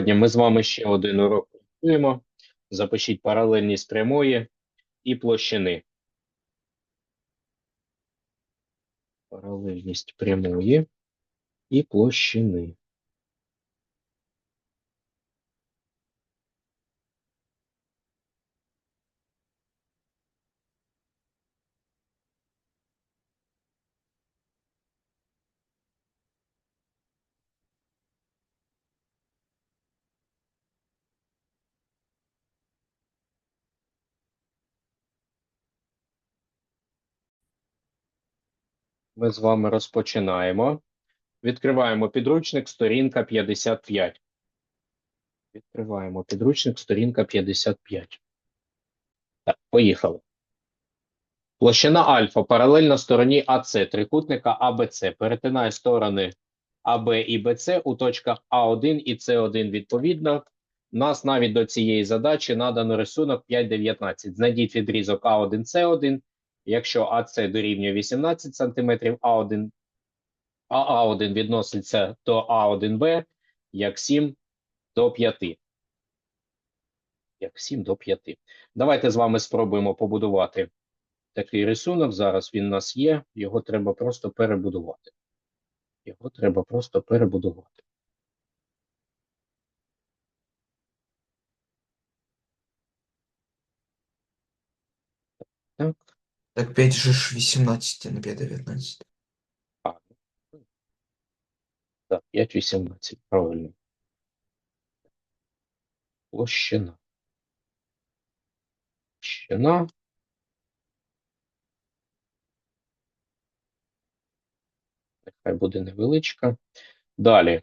Сьогодні ми з вами ще один урок працюємо. Запишіть паралельність прямої і площини. Паралельність прямої і площини. Ми з вами розпочинаємо. Відкриваємо підручник, сторінка 55. Відкриваємо підручник, сторінка 55. Так, поїхали. Площина альфа паралельна стороні АС трикутника АБЦ перетинає сторони АБ і БЦ у точках А1 і С1 відповідно. Нас навіть до цієї задачі надано рисунок 5.19. Знайдіть відрізок А1, С1. Якщо АС дорівнює 18 см, А1, а А1 відноситься до А1Б як 7 до 5. Як 7 до 5. Давайте з вами спробуємо побудувати такий рисунок. Зараз він у нас є. Його треба просто перебудувати. Його треба просто перебудувати. Так. Так 5 же ж 18 на 5 19. А, так, 5,18, правильно. Площина. Площина. Нехай буде невеличка. Далі.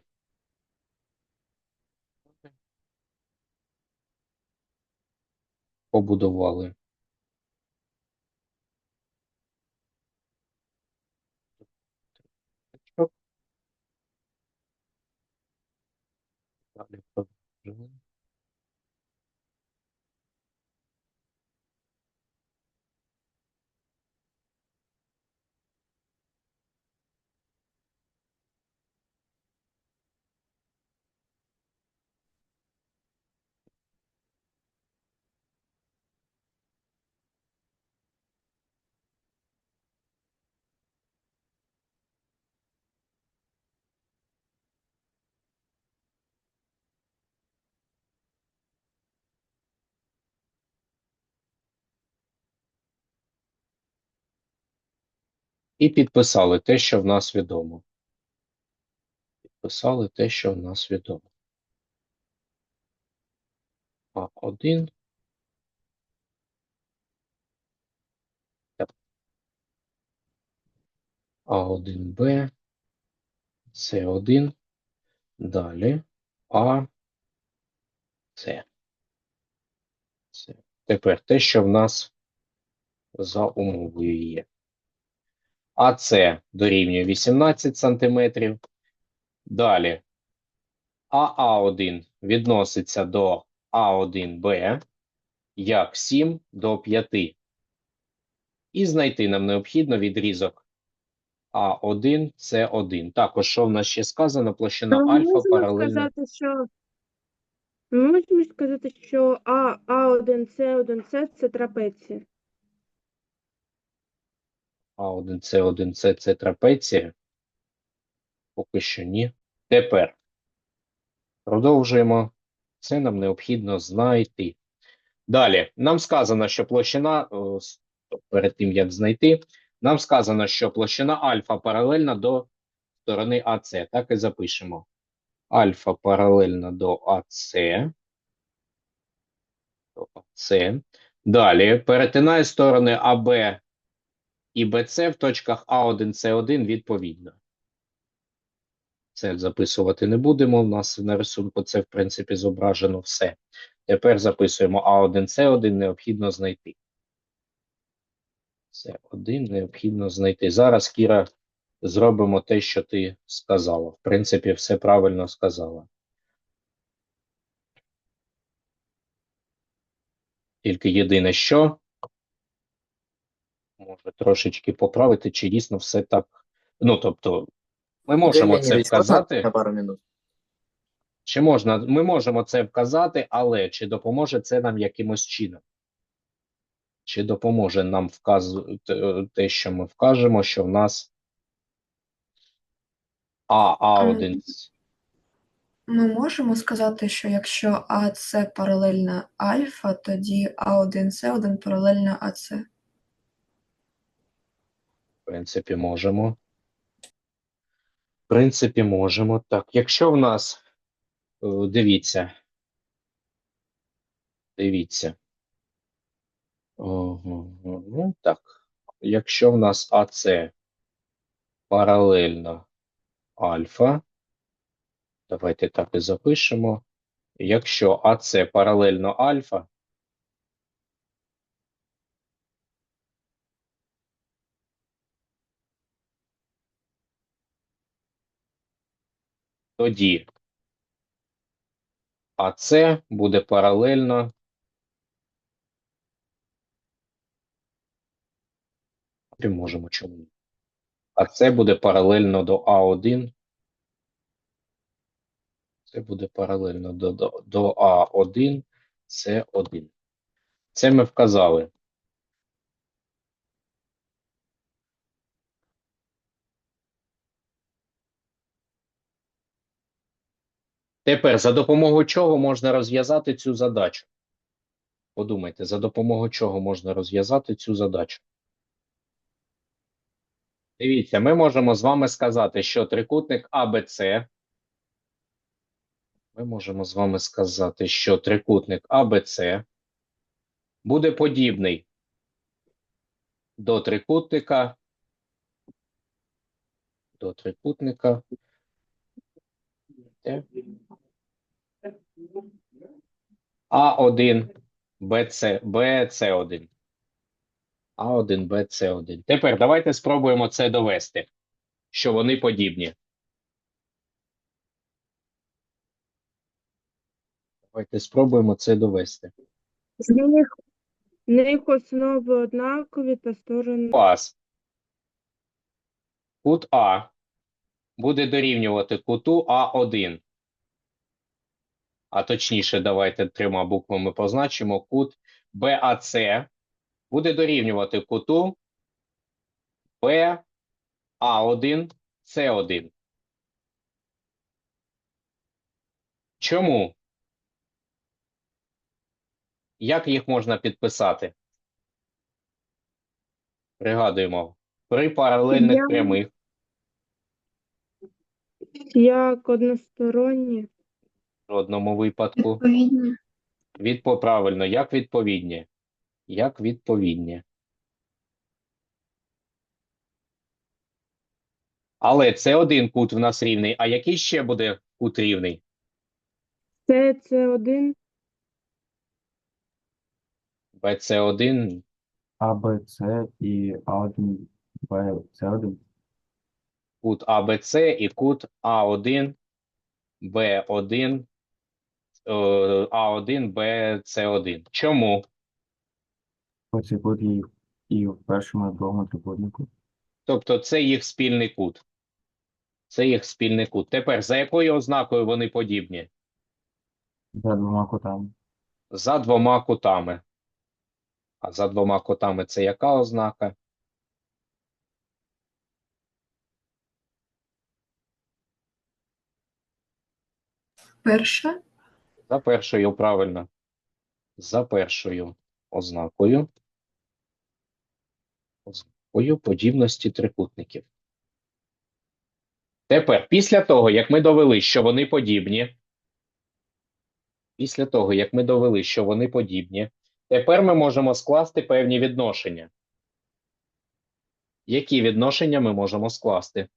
Побудували. Продовжуємо. І підписали те, що в нас відомо. Підписали те, що в нас відомо. А1. А1Б. С1. Далі. А. С. Тепер те, що в нас за умовою є. АС дорівнює 18 см. Далі АА1 відноситься до А1Б як 7 до 5. І знайти нам необхідно відрізок А1, С1. Також, що в нас ще сказано, площина Ми альфа паралельна. що ми можемо сказати, що А, А1, С1, С це трапеція. А1, С1, С це трапеція. Поки що ні. Тепер продовжуємо. Це нам необхідно знайти. Далі, нам сказано, що площина, о, перед тим як знайти, нам сказано, що площина альфа паралельна до сторони АС. Так і запишемо. Альфа паралельна до АС. До. Далі перетинає сторони АБ і БЦ в точках А1, С1 відповідно. Це записувати не будемо. У нас на рисунку це, в принципі, зображено все. Тепер записуємо А1, С1 необхідно знайти. С1 необхідно знайти. Зараз, Кіра, зробимо те, що ти сказала. В принципі, все правильно сказала. Тільки єдине, що трошечки поправити, чи дійсно все так. Ну, тобто, ми можемо це вказати. На пару минут. Чи можна, ми можемо це вказати, але чи допоможе це нам якимось чином? Чи допоможе нам вказ... те- що ми вкажемо, що в нас А, А1 Ми можемо сказати, що якщо АС паралельна альфа, тоді А1С1 паралельна АС. Принципі, можемо. В принципі, можемо. Так, якщо в нас, е, дивіться. Дивіться. Ну, так. Якщо в нас АЦ паралельно альфа, давайте так і запишемо. Якщо АЦ паралельно альфа, тоді АЦ буде паралельно можемо чому. ні. АЦ буде паралельно до А1. Це буде паралельно до, до, до А1, С1. Це ми вказали. Тепер за допомогою чого можна розв'язати цю задачу? Подумайте, за допомогою чого можна розв'язати цю задачу? Дивіться, ми можемо з вами сказати, що трикутник АБЦ. Ми можемо з вами сказати, що трикутник АБЦ буде подібний до трикутника. До трикутника. Де? А1, БЦ, БЦ1. А1, БЦ1. Тепер давайте спробуємо це довести, що вони подібні. Давайте спробуємо це довести. В них, в них основи однакові та сторони. Пас. Кут А буде дорівнювати куту А1. А точніше, давайте трьома буквами позначимо. Кут БАЦ буде дорівнювати куту БА1 С1. Чому? Як їх можна підписати? Пригадуємо. При паралельних прямих Як односторонні. в жодному випадку. Відповідно. Відпо правильно, як відповідні? Як відповідні. Але це один кут в нас рівний. А який ще буде кут рівний? Це це один. БЦ1 А, Б, С і А1, Б, С1. Кут АБЦ і кут А1, Б1, е, А1, БЦ1. Чому? Оцей кут і, і в першому і в другому трикутнику. Тобто це їх спільний кут. Це їх спільний кут. Тепер за якою ознакою вони подібні? За двома кутами. За двома кутами. А за двома кутами це яка ознака? Перша. За першою, правильно. За першою ознакою. Ознакою подібності трикутників. Тепер, після того, як ми довели, що вони подібні, після того, як ми довели, що вони подібні, тепер ми можемо скласти певні відношення. Які відношення ми можемо скласти?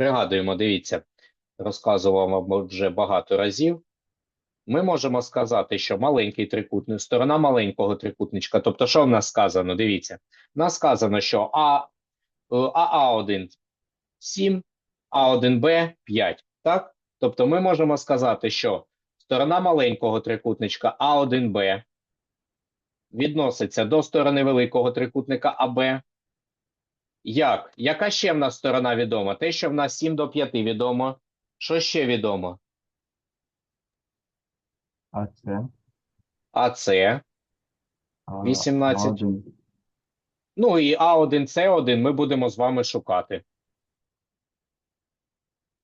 Пригадуємо, дивіться, розказував вже багато разів. Ми можемо сказати, що маленький трикутник, сторона маленького трикутничка. Тобто, що в нас сказано? Дивіться, в нас сказано, що А, е, АА1 7, А1Б 5. Так? Тобто, ми можемо сказати, що сторона маленького трикутничка А1Б відноситься до сторони великого трикутника АБ. Як? Яка ще в нас сторона відома? Те, що в нас 7 до 5 відомо. Що ще відомо? А це? АЦ. А, 18. А1. Ну і А1, С1 ми будемо з вами шукати.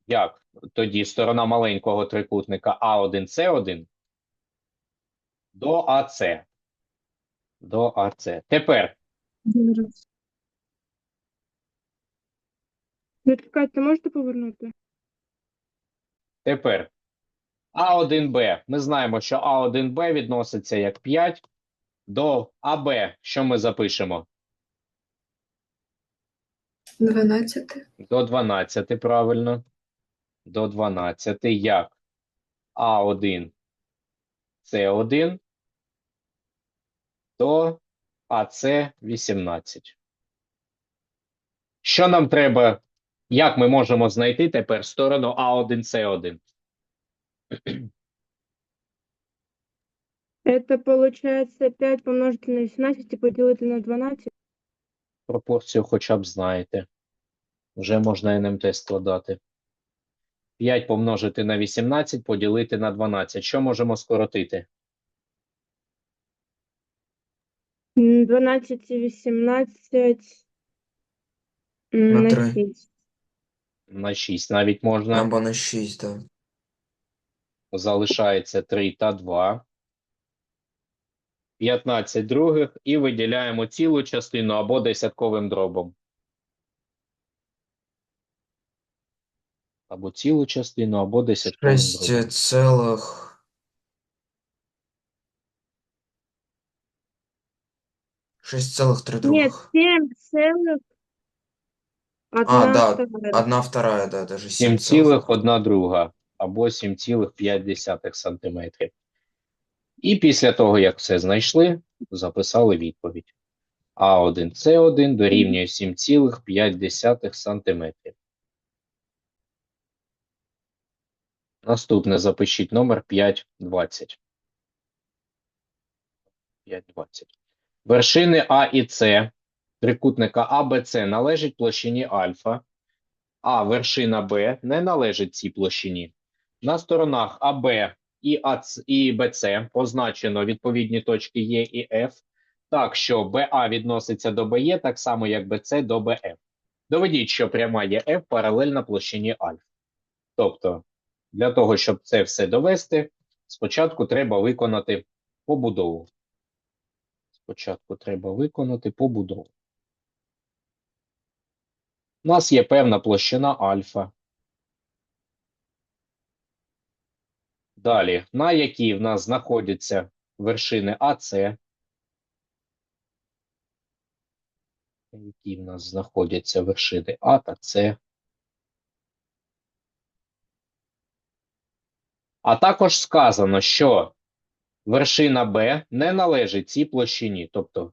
Як тоді сторона маленького трикутника А1, С1 до АЦ. До АЦ. Тепер Зачекайте, можете повернути? Тепер А1Б. Ми знаємо, що А1Б відноситься як 5 до АБ. Що ми запишемо? 12. До 12, правильно. До 12 як А1 С1 до АЦ 18. Що нам треба? Як ми можемо знайти тепер сторону А1 С1? Это получается 5 помножить на 18 и поделить на 12. Пропорцію хоча б знаєте. Вже можна НМТ складати. 5 помножити на 18, поділити на 12. Що можемо скоротити? М, 12 и 18 м, На на три. 6. На 6 навіть можна. Або на 6, да. Залишається 3 та 2. 15 других і виділяємо цілу частину або десятковим дробом. Або цілу частину, або десятковим 6 дробом. целых... 6,3 Нет, других. 7 целых. А, Одна да, вторая. Одна вторая, да, даже 7 7 цілих, одна друга, або 7,5 сантиметрів. І після того, як все знайшли, записали відповідь. А1, С1 дорівнює 7,5 сантиметрів. Наступне запишіть номер 520. 520. Вершини А і С трикутника АБЦ належать площині альфа, а вершина Б не належить цій площині. На сторонах АБ і, АЦ, і БЦ позначено відповідні точки Е і Ф, так що БА відноситься до БЕ так само, як БЦ до БФ. Доведіть, що пряма ЄФ паралельна площині альфа. Тобто, для того, щоб це все довести, спочатку треба виконати побудову. Спочатку треба виконати побудову. У нас є певна площина альфа. Далі, на якій в нас знаходяться вершини АС, на якій в нас знаходяться вершини А та С. А також сказано, що вершина Б не належить цій площині. Тобто,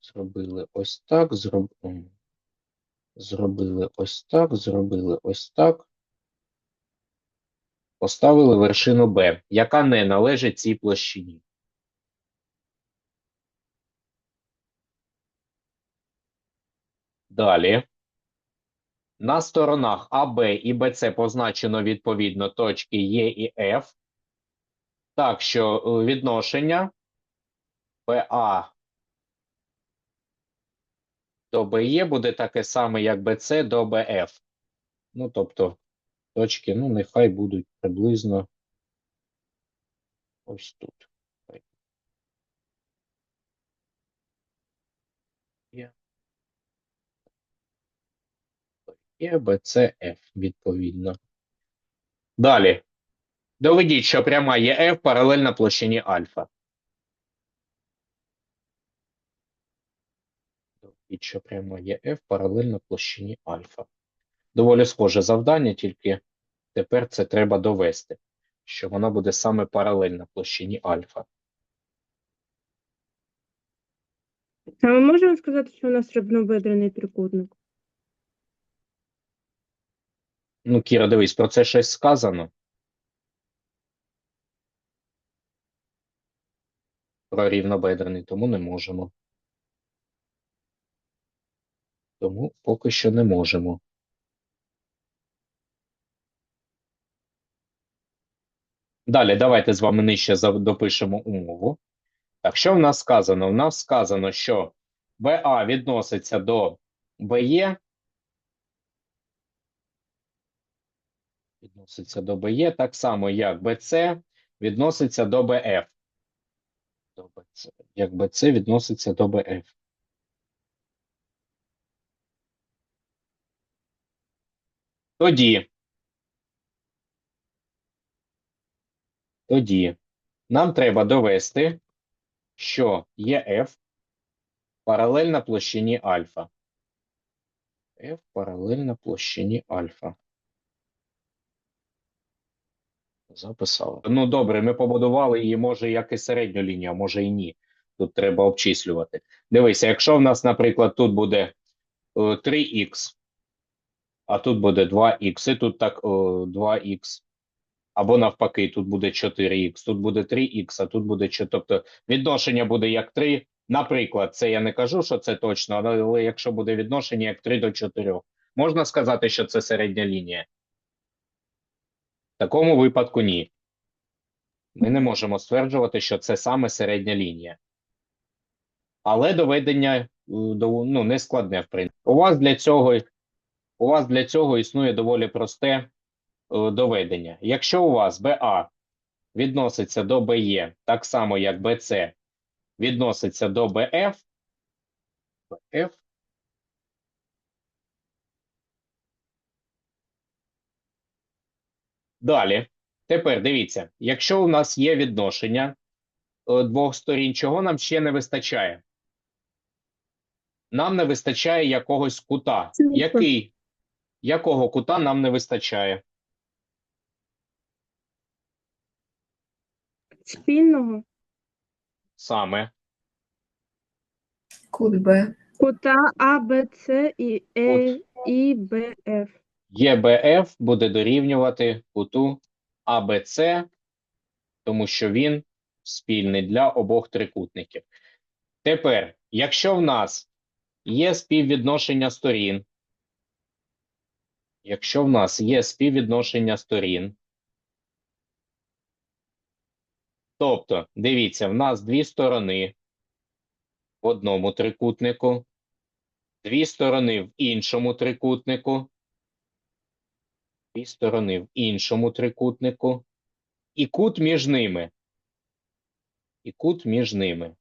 зробили ось так, зроб... зробили ось так, зробили ось так. Поставили вершину Б, яка не належить цій площині. Далі. На сторонах АБ і БЦ позначено відповідно точки Е і Ф. Так що е, відношення ПА до БЕ буде таке саме, як БЦ до БФ. Ну, тобто, точки, ну, нехай будуть приблизно ось тут. Є. Є БЦ, Ф, відповідно. Далі. Доведіть, що пряма ЄФ паралельна площині альфа. Доведіть, що пряма ЄФ паралельна площині альфа. Доволі схоже завдання, тільки тепер це треба довести, що вона буде саме паралельна площині альфа. А ми можемо сказати, що у нас рівнобедрений трикутник? Ну, Кіра, дивись, про це щось сказано. про рівнобедрений, тому не можемо. Тому поки що не можемо. Далі, давайте з вами нижче допишемо умову. Так, що в нас сказано? В нас сказано, що БА відноситься до БЕ. Відноситься до БЕ, так само, як БЦ відноситься до БФ. Як БЦ відноситься до БФ. Тоді. Тоді нам треба довести, що ЄФ паралельна площині альфа. F паралельна площині альфа. Записали. Ну, добре, ми побудували її, може, як і середню лінію, а може і ні. Тут треба обчислювати. Дивися, якщо в нас, наприклад, тут буде е, 3х, а тут буде 2х, і тут так е, 2х. Або навпаки, тут буде 4х, тут буде 3х, а тут буде 4. Тобто відношення буде як 3. Наприклад, це я не кажу, що це точно, але але якщо буде відношення як 3 до 4, можна сказати, що це середня лінія? В такому випадку ні. Ми не можемо стверджувати, що це саме середня лінія. Але доведення е, ну, не складне, в принципі. У вас для цього, у вас для цього існує доволі просте е, доведення. Якщо у вас БА відноситься до БЕ так само, як БЦ відноситься до БФ, БФ Далі. Тепер дивіться, якщо у нас є відношення е, двох сторін, чого нам ще не вистачає? Нам не вистачає якогось кута. Який? Якого кута нам не вистачає? Спільного Саме Кут Б. кута А, Б, С і Е, і Б, Ф. ЄБФ буде дорівнювати куту АБЦ, тому що він спільний для обох трикутників. Тепер, якщо в нас є співвідношення сторін, якщо в нас є співвідношення сторін, тобто, дивіться, в нас дві сторони в одному трикутнику, дві сторони в іншому трикутнику, дві сторони в іншому трикутнику, і кут між ними. І кут між ними.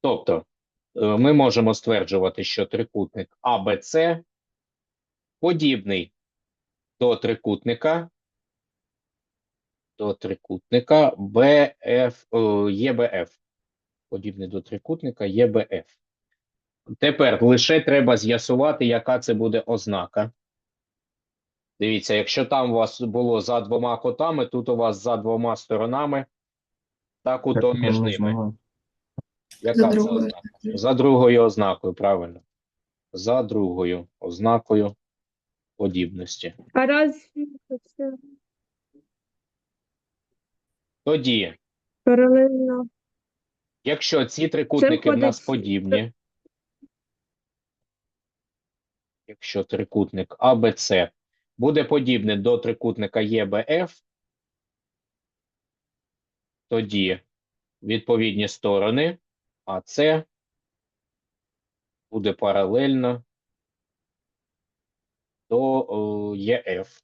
Тобто, ми можемо стверджувати, що трикутник АБЦ подібний до трикутника до трикутника БФ, ЄБФ. Подібний до трикутника ЄБФ. Тепер лише треба з'ясувати, яка це буде ознака. Дивіться, якщо там у вас було за двома кутами, тут у вас за двома сторонами та кутом між ними. Яка За другою. За другою ознакою, правильно. За другою ознакою подібності. А разве це Тоді, паралельно? якщо ці трикутники в нас подібні, якщо трикутник АБЦ буде подібний до трикутника ЄБФ, тоді відповідні сторони АЦ буде паралельно до ЄФ.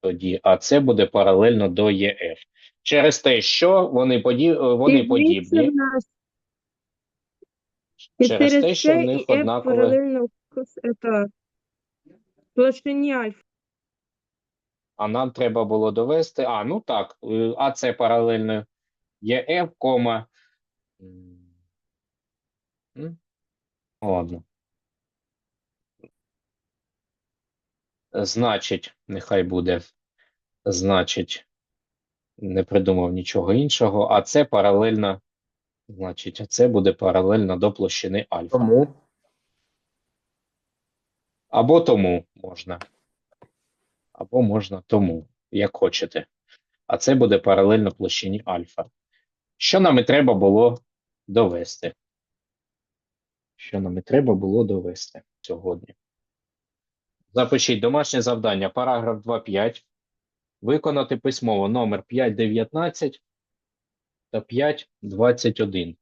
Тоді АЦ буде паралельно до ЄФ. Через те, що вони, поді... е, вони подібні, і через те, що в це них однакове. паралельно площині альфа. А нам треба було довести. А, ну так, е, АЦ паралельно ЄФ, кома. М, Ладно. Значить, нехай буде. Значить, не придумав нічого іншого. А це паралельно. Значить, це буде паралельно до площини альфа. Тому Або тому можна. Або можна тому, як хочете. А це буде паралельно площині альфа. Що нам і треба було довести? Що нам і треба було довести сьогодні? Запишіть домашнє завдання, параграф 2.5. Виконати письмово номер 5.19 та 5.21.